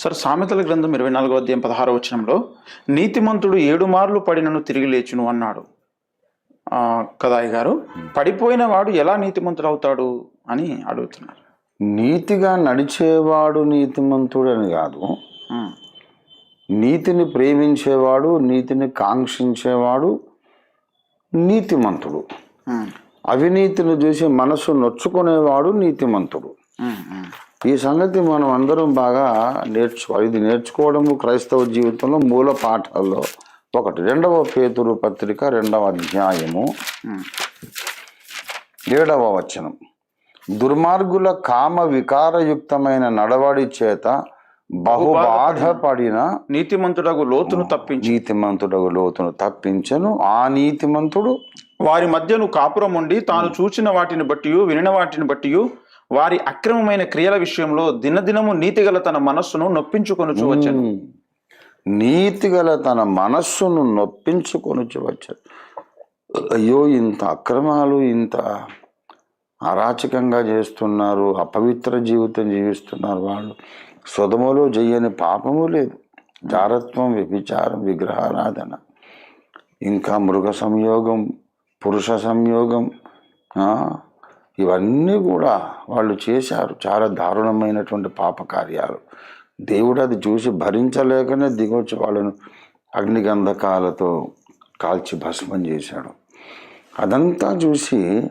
Sir సామెతల గ్రంథం ఇరవై నాలుగో అధ్యాయం పదహారో వచనంలో నీతిమంతుడు ఏడు మార్లు పడినను తిరిగి లేచును అన్నాడు. కదాయి గారు? పడిపోయిన వాడు ఎలా నీతిమంతుడు అవుతాడు అని అడుగుతున్నారు. నీతిగా నడిచేవాడు నీతిమంతుడు అని కాదు నీతిని ప్రేమించేవాడు నీతిని కాంక్షించేవాడు నీతిమంతుడు. అవినీతిని చూసి మనసు నొచ్చుకునేవాడు నీతిమంతుడు. ఈ సంగతి మనం అందరం బాగా నేర్చుకోవాలి ఇది నేర్చుకోవడము క్రైస్తవ జీవితంలో మూల పాఠాల్లో ఒకటి. రెండవ పేతురు పత్రిక రెండవ అధ్యాయము. ఏడవ వచనం. దుర్మార్గుల కామ వికారయుక్తమైన నడవడి చేత బహు బాధపడిన నీతిమంతుడగు లోతును తప్పించి. నీతిమంతుడు లోతును తప్పించను. ఆ నీతిమంతుడు వారి మధ్యను కాపురం ఉండి తాను చూచిన వాటిని బట్టి వినిన వాటిని బట్టి వారి అక్రమమైన క్రియల విషయంలో దినదినము నీతిగల తన మనస్సును నొప్పించుకొనుచు వచ్చాను. నీతిగల తన మనస్సును నొప్పించుకొని వచ్చాడు అయ్యో ఇంత అక్రమాలు ఇంత అరాచకంగా చేస్తున్నారు అపవిత్ర జీవితం జీవిస్తున్నారు వాళ్ళు. సుధములో చెయ్యని పాపము లేదు. జారత్వం వ్యభిచారం విగ్రహారాధన. ఇంకా మృగ సంయోగం పురుష సంయోగం ఇవన్నీ కూడా వాళ్ళు చేశారు. చాలా దారుణమైనటువంటి పాపకార్యాలు. దేవుడు అది చూసి భరించలేకనే దిగొచ్చి వాళ్ళను అగ్నిగంధకాలతో కాల్చి భస్మం చేశాడు. అదంతా చూసి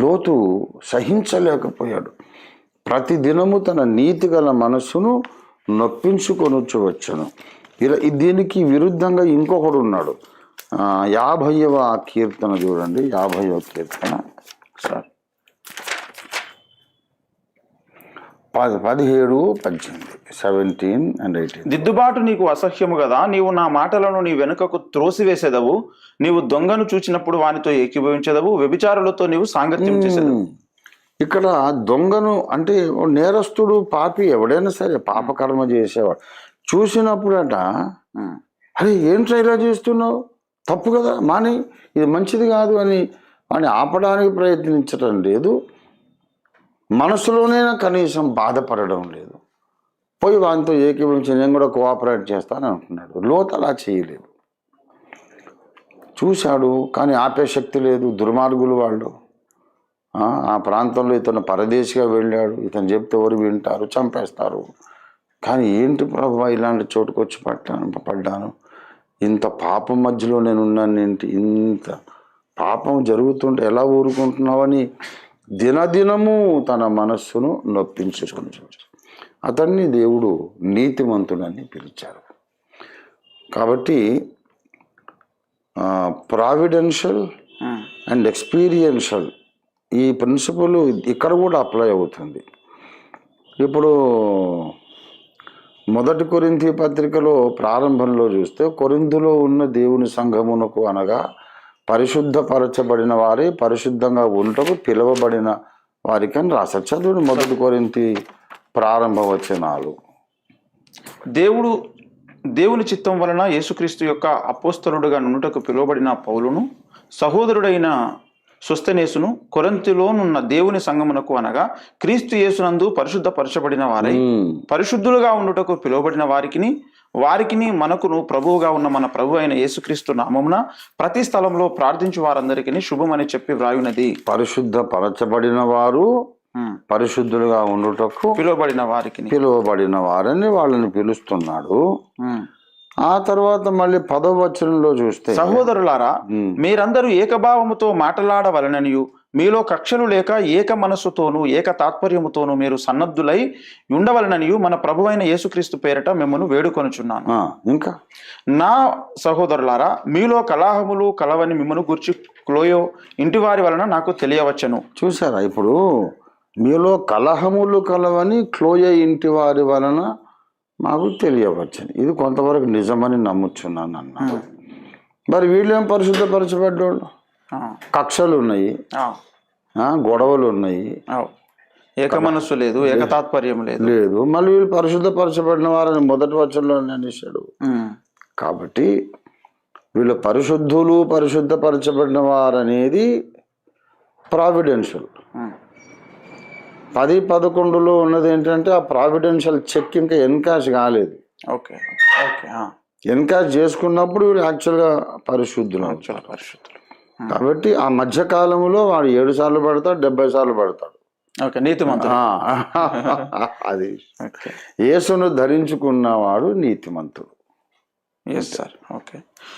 లోతు సహించలేకపోయాడు. ప్రతిదినము తన నీతి గల మనస్సును నొప్పించుకొనొచ్చు వచ్చను. ఇలా దీనికి విరుద్ధంగా ఇంకొకడు ఉన్నాడు. యాభైవ కీర్తన చూడండి యాభైవ కీర్తన. సార్. పది పదిహేడు పద్దెనిమిది సెవెంటీన్ అండ్ ఎయిటీన్ దిద్దుబాటు నీకు అసహ్యము కదా నీవు నా మాటలను నీ వెనుకకు త్రోసివేసేదవు నీవు దొంగను చూచినప్పుడు వానితో ఏకీభవించేదవు వ్యభిచారులతో నీవు సాంగత్యం చేసేదవు. ఇక్కడ దొంగను అంటే నేరస్తుడు పాపి ఎవడైనా సరే పాపకర్మ చేసేవాడు. చూసినప్పుడట అరే ఏంట్రా ఇలా చేస్తున్నావు? తప్పు కదా? మాని ఇది మంచిది కాదు అని అని ఆపడానికి ప్రయత్నించడం లేదు. మనసులోనే కనీసం బాధపడడం లేదు. పోయి వానితో ఏకీభవించి నేను కూడా కోఆపరేట్ చేస్తానని అంటున్నాడు. లోతు అలా చేయలేదు. చూశాడు కానీ ఆపే శక్తి లేదు. దుర్మార్గులు వాళ్ళు. ఆ, ఆ ప్రాంతంలో ఇతను పరదేశిగా వెళ్ళాడు. ఇతను చెప్తే ఎవరు వింటారు చంపేస్తారు. కానీ ఏంటి ప్రభు ఇలాంటి చోటుకు వచ్చి పట్టాను పడ్డాను? ఇంత పాపం మధ్యలో నేను ఉన్నాను ఏంటి ఇంత పాపం జరుగుతుంటే ఎలా ఊరుకుంటున్నావని దినదినము తన మనస్సును నొప్పించుకుని అతన్ని దేవుడు నీతిమంతుడని పిలిచారు. కాబట్టి ప్రావిడెన్షియల్ అండ్ ఎక్స్పీరియన్షియల్ ఈ ప్రిన్సిపల్ ఇక్కడ కూడా అప్లై అవుతుంది. ఇప్పుడు మొదటి కొరింథీ పత్రికలో ప్రారంభంలో చూస్తే కొరింథులో ఉన్న దేవుని సంఘమునకు అనగా పరిశుద్ధపరచబడిన వారే పరిశుద్ధంగా ఉండటకు పిలువబడిన వారికని రాశారు. చదువుని మొదటి కొరింతి ప్రారంభ వచనాలు. దేవుడు దేవుని చిత్తం వలన యేసుక్రీస్తు యొక్క అపోస్తలుడుగా నుండుటకు పిలువబడిన పౌలును సహోదరుడైన సుస్తనేసును కొరంతిలోనున్న దేవుని సంగమునకు అనగా క్రీస్తు యేసునందు పరిశుద్ధపరచబడిన వారై. ఉమ్, పరిశుద్ధులుగా ఉండుటకు పిలువబడిన వారికిని వారికిని మనకును ప్రభువుగా ఉన్న మన ప్రభు అయిన యేసుక్రీస్తు నామమున ప్రతి స్థలంలో ప్రార్థించు వారందరికీ శుభమని చెప్పి వ్రాయునది. పరిశుద్ధపరచబడిన వారు ఉమ్, పరిశుద్ధులుగా ఉండుటకు పిలువబడిన వారికి పిలువబడిన వారని వాళ్ళని పిలుస్తున్నాడు. ఆ తర్వాత మళ్ళీ పదవ వచనంలో చూస్తే సహోదరులారా మీరందరూ ఏకభావముతో మాటలాడవలననియు. మీలో కక్షలు లేక ఏక మనస్సుతోనూ ఏక తాత్పర్యముతోనూ మీరు సన్నద్ధులై ఉండవలననియు మన ప్రభువైన యేసుక్రీస్తు పేరట మిమ్మల్ని వేడుకొనుచున్నాను. ఇంకా? నా సహోదరులారా మీలో కలాహములు కలవని మిమ్మను గుర్చి క్లోయో ఇంటి వారి వలన నాకు తెలియవచ్చను. చూసారా ఇప్పుడు మీలో కలహములు కలవని క్లోయ ఇంటి వారి వలన మాకు తెలియవచ్చని. ఇది కొంతవరకు నిజమని నమ్ముచున్నాను అన్నాడు. మరి వీళ్ళేం పరిశుద్ధపరచబడ్డోళ్ళు? కక్షలు ఉన్నాయి గొడవలు ఉన్నాయి. ఏక మనస్సు లేదు ఏక తాత్పర్యం లేదు. లేదు. మళ్ళీ వీళ్ళు పరిశుద్ధపరచబడిన వారని మొదటి వచనంలో అనేసాడు కాబట్టి వీళ్ళు పరిశుద్ధులు పరిశుద్ధపరచబడిన వారనేది ప్రావిడెన్షియల్ పది పదకొండులో ఉన్నది ఏంటంటే ఆ ప్రావిడెన్షియల్ చెక్ ఇంకా ఎన్కాష్ కాలేదు. Okay okay. ఎన్కాష్ చేసుకున్నప్పుడు యాక్చువల్గా పరిశుద్ధులు పరిశుద్ధులు. కాబట్టి ఆ మధ్య కాలంలో వాడు ఏడు సార్లు పడతాడు డెబ్బై సార్లు పడతాడు. ఓకే నీతిమంతుడు. అది. యేసును ధరించుకున్నవాడు నీతిమంతుడు. Yes sir okay.